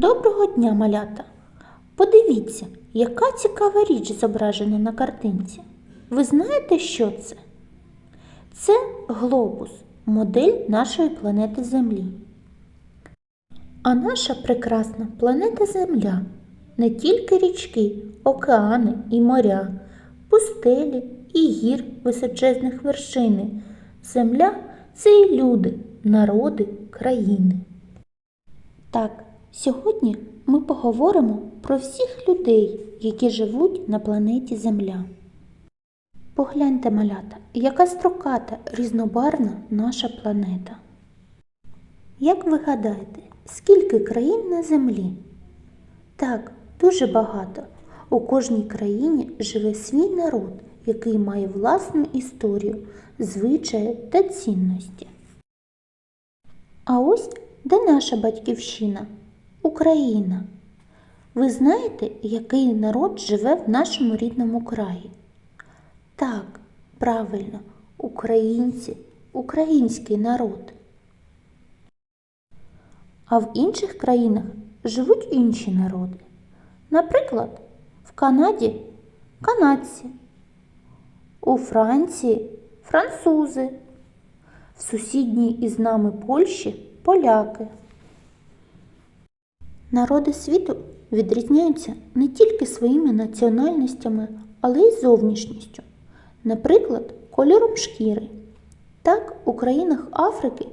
Доброго дня, малята! Подивіться, яка цікава річ зображена на картинці. Ви знаєте, що це? Це глобус, модель нашої планети Землі. А наша прекрасна планета Земля не тільки річки, океани і моря, пустелі і гір височезних вершини. Земля це і люди, народи, країни. Так, сьогодні ми поговоримо про всіх людей, які живуть на планеті Земля. Погляньте, малята, яка строката, різнобарвна наша планета. Як ви гадаєте, скільки країн на Землі? Так, дуже багато. У кожній країні живе свій народ, який має власну історію, звичаї та цінності. А ось де наша батьківщина? Україна. Ви знаєте, який народ живе в нашому рідному краї? Так, правильно, українці, український народ. А в інших країнах живуть інші народи. Наприклад, в Канаді канадці, у Франції французи, в сусідній із нами Польщі поляки. Народи світу відрізняються не тільки своїми національностями, але й зовнішністю, наприклад, кольором шкіри. Так, у країнах Африки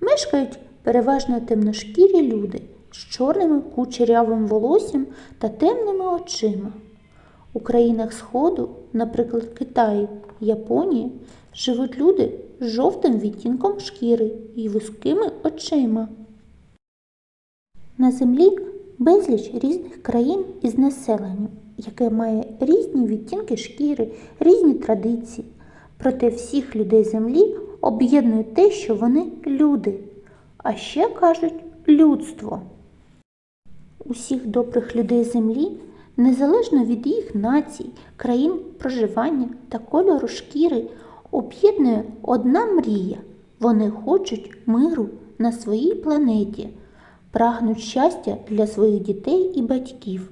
мешкають переважно темношкірі люди з чорним кучерявим волоссям та темними очима. У країнах Сходу, наприклад, Китаї, Японії, живуть люди з жовтим відтінком шкіри і вузькими очима. На землі безліч різних країн із населенням, яке має різні відтінки шкіри, різні традиції. Проте всіх людей землі об'єднує те, що вони люди, а ще кажуть людство. Усіх добрих людей землі, незалежно від їх націй, країн проживання та кольору шкіри, об'єднує одна мрія. Вони хочуть миру на своїй планеті прагнуть щастя для своїх дітей і батьків.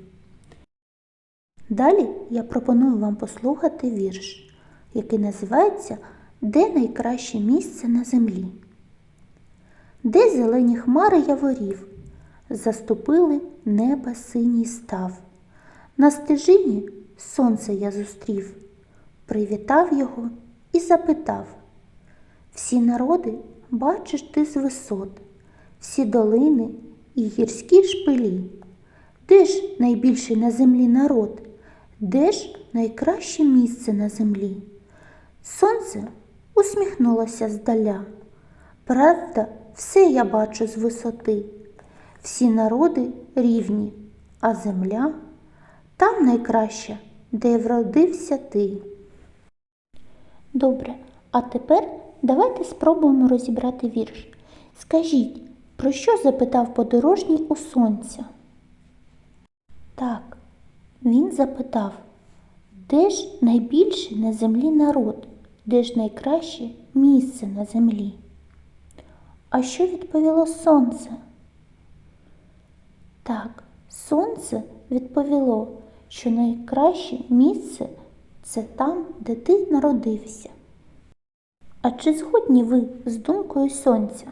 Далі я пропоную вам послухати вірш, який називається Де найкраще місце на землі? Де зелені хмари яворів, заступили неба синій став. На стежині сонце я зустрів, привітав його і запитав Всі народи бачиш ти з висот, всі долини і гірські шпилі. Де ж найбільший на землі народ? Де ж найкраще місце на землі? Сонце усміхнулося здаля. Правда, все я бачу з висоти. Всі народи рівні, а земля там найкраща, де вродився ти. Добре, а тепер давайте спробуємо розібрати вірш. Скажіть, про що запитав подорожній у сонця? Так, він запитав, де ж найбільший на землі народ, де ж найкраще місце на землі? А що відповіло сонце? Так, сонце відповіло, що найкраще місце це там, де ти народився. А чи згодні ви з думкою сонця?